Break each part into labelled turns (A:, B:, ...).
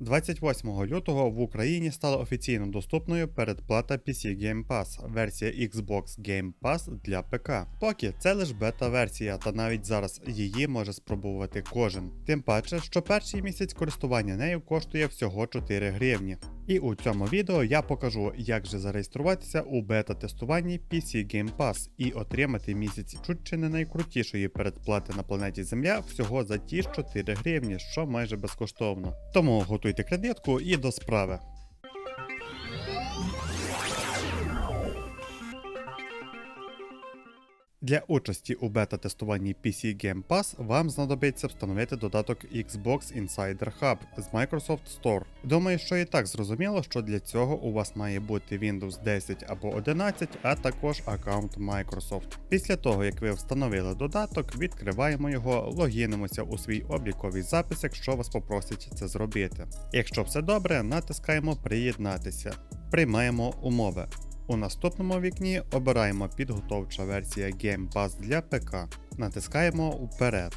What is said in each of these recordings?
A: 28 лютого в Україні стала офіційно доступною передплата PC Game Pass, версія Xbox Game Pass для ПК. Поки це лише бета-версія, та навіть зараз її може спробувати кожен. Тим паче, що перший місяць користування нею коштує всього 4 гривні. І у цьому відео я покажу, як же зареєструватися у бета-тестуванні PC Game Pass і отримати місяць чуть чи не найкрутішої передплати на планеті Земля всього за ті ж 4 гривні, що майже безкоштовно. Тому готуйте кредитку і до справи. Для участі у бета-тестуванні PC Game Pass вам знадобиться встановити додаток Xbox Insider Hub з Microsoft Store. Думаю, що і так зрозуміло, що для цього у вас має бути Windows 10 або 11, а також аккаунт Microsoft. Після того, як ви встановили додаток, відкриваємо його, логінимося у свій обліковий запис, якщо вас попросять це зробити. Якщо все добре, натискаємо Приєднатися. Приймаємо умови. У наступному вікні обираємо підготовча версія Game Pass для ПК. Натискаємо Вперед.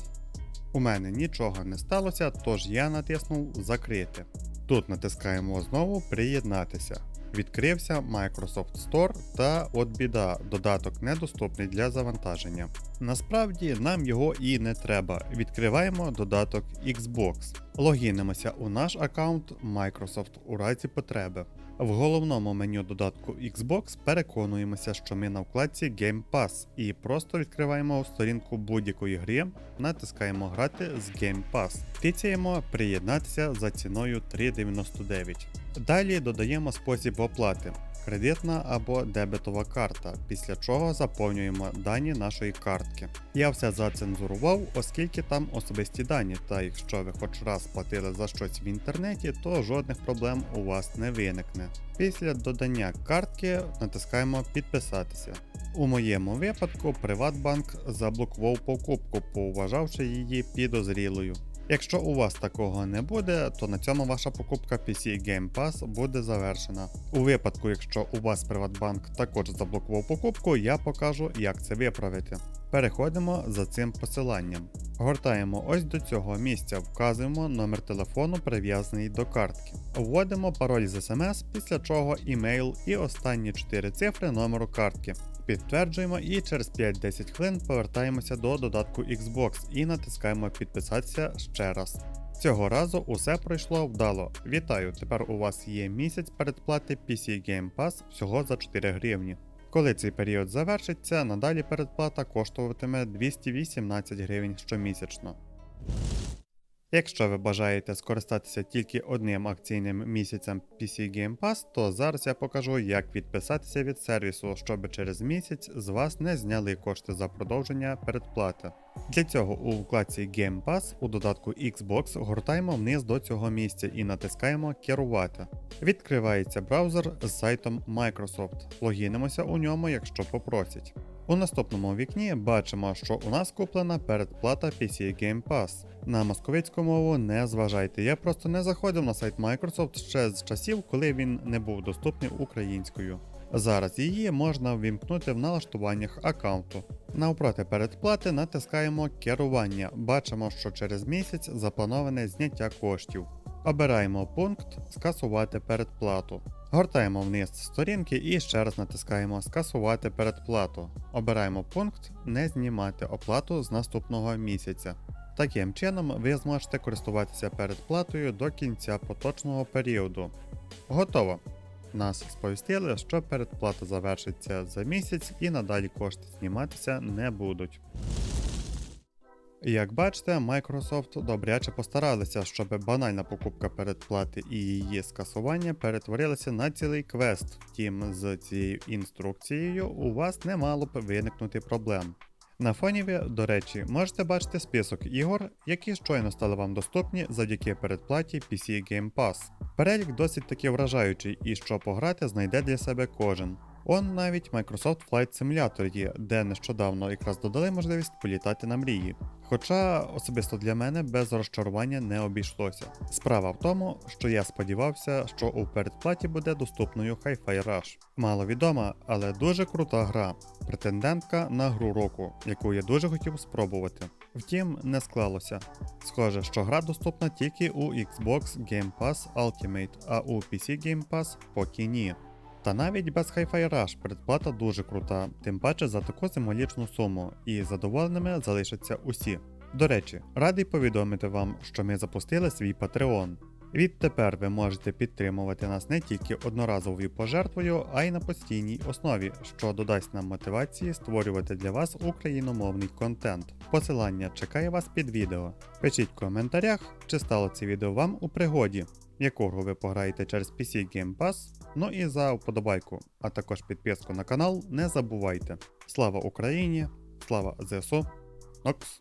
A: У мене нічого не сталося, тож я натиснув Закрити. Тут натискаємо знову Приєднатися. Відкрився Microsoft Store та от біда, додаток недоступний для завантаження. Насправді нам його і не треба. Відкриваємо додаток Xbox. Логінимося у наш аккаунт Microsoft у разі потреби. В головному меню додатку Xbox переконуємося, що ми на вкладці Game Pass і просто відкриваємо сторінку будь-якої гри, натискаємо Грати з Game Pass, тицяємо Приєднатися за ціною 3,99. Далі додаємо спосіб оплати. Кредитна або дебетова карта, після чого заповнюємо дані нашої картки. Я все зацензурував, оскільки там особисті дані, та якщо ви хоч раз платили за щось в інтернеті, то жодних проблем у вас не виникне. Після додання картки натискаємо Підписатися. У моєму випадку Приватбанк заблокував покупку, поважавши її підозрілою. Якщо у вас такого не буде, то на цьому ваша покупка PC Game Pass буде завершена. У випадку, якщо у вас Приватбанк також заблокував покупку, я покажу, як це виправити. Переходимо за цим посиланням. Гортаємо ось до цього місця, вказуємо номер телефону, прив'язаний до картки. Вводимо пароль з смс, після чого імейл і останні 4 цифри номеру картки. Підтверджуємо і через 5-10 хвилин повертаємося до додатку Xbox і натискаємо підписатися ще раз. Цього разу усе пройшло вдало. Вітаю! Тепер у вас є місяць передплати PC Game Pass всього за 4 гривні. Коли цей період завершиться, надалі передплата коштуватиме 218 гривень щомісячно. Якщо ви бажаєте скористатися тільки одним акційним місяцем PC Game Pass, то зараз я покажу, як відписатися від сервісу, щоб через місяць з вас не зняли кошти за продовження передплати. Для цього у вкладці Game Pass у додатку Xbox гортаємо вниз до цього місця і натискаємо Керувати. Відкривається браузер з сайтом Microsoft. Логінимося у ньому, якщо попросять. У наступному вікні бачимо, що у нас куплена передплата PC Game Pass. На московицьку мову не зважайте, я просто не заходив на сайт Microsoft ще з часів, коли він не був доступний українською. Зараз її можна ввімкнути в налаштуваннях аккаунту. Навпроти передплати натискаємо керування. Бачимо, що через місяць заплановане зняття коштів. Обираємо пункт Скасувати передплату. Гортаємо вниз сторінки і ще раз натискаємо Скасувати передплату. Обираємо пункт Не знімати оплату з наступного місяця. Таким чином, ви зможете користуватися передплатою до кінця поточного періоду. Готово. Нас сповістили, що передплата завершиться за місяць і надалі кошти зніматися не будуть. Як бачите, Microsoft добряче постаралися, щоб банальна покупка передплати і її скасування перетворилися на цілий квест. Втім, з цією інструкцією у вас не мало б виникнути проблем. На фоні ви, до речі, можете бачити список ігор, які щойно стали вам доступні завдяки передплаті PC Game Pass. Перелік досить таки вражаючий, і що пограти знайде для себе кожен. Он навіть Microsoft Flight Simulator є, де нещодавно якраз додали можливість політати на мрії. Хоча особисто для мене без розчарування не обійшлося. Справа в тому, що я сподівався, що у передплаті буде доступною Hi-Fi Rush. Маловідома, але дуже крута гра, претендентка на гру року, яку я дуже хотів спробувати. Втім, не склалося. Схоже, що гра доступна тільки у Xbox Game Pass Ultimate, а у PC Game Pass поки ні. Та навіть без Hi-Fi Rush предплата дуже крута, тим паче за таку символічну суму, і задоволеними залишаться усі. До речі, радий повідомити вам, що ми запустили свій Patreon. Відтепер ви можете підтримувати нас не тільки одноразовою пожертвою, а й на постійній основі, що додасть нам мотивації створювати для вас україномовний контент. Посилання чекає вас під відео. Пишіть в коментарях, чи стало це відео вам у пригоді, якого ви пограєте через PC Game Pass, ну і за вподобайку, а також підписку на канал не забувайте. Слава Україні! Слава ЗСУ! Окс!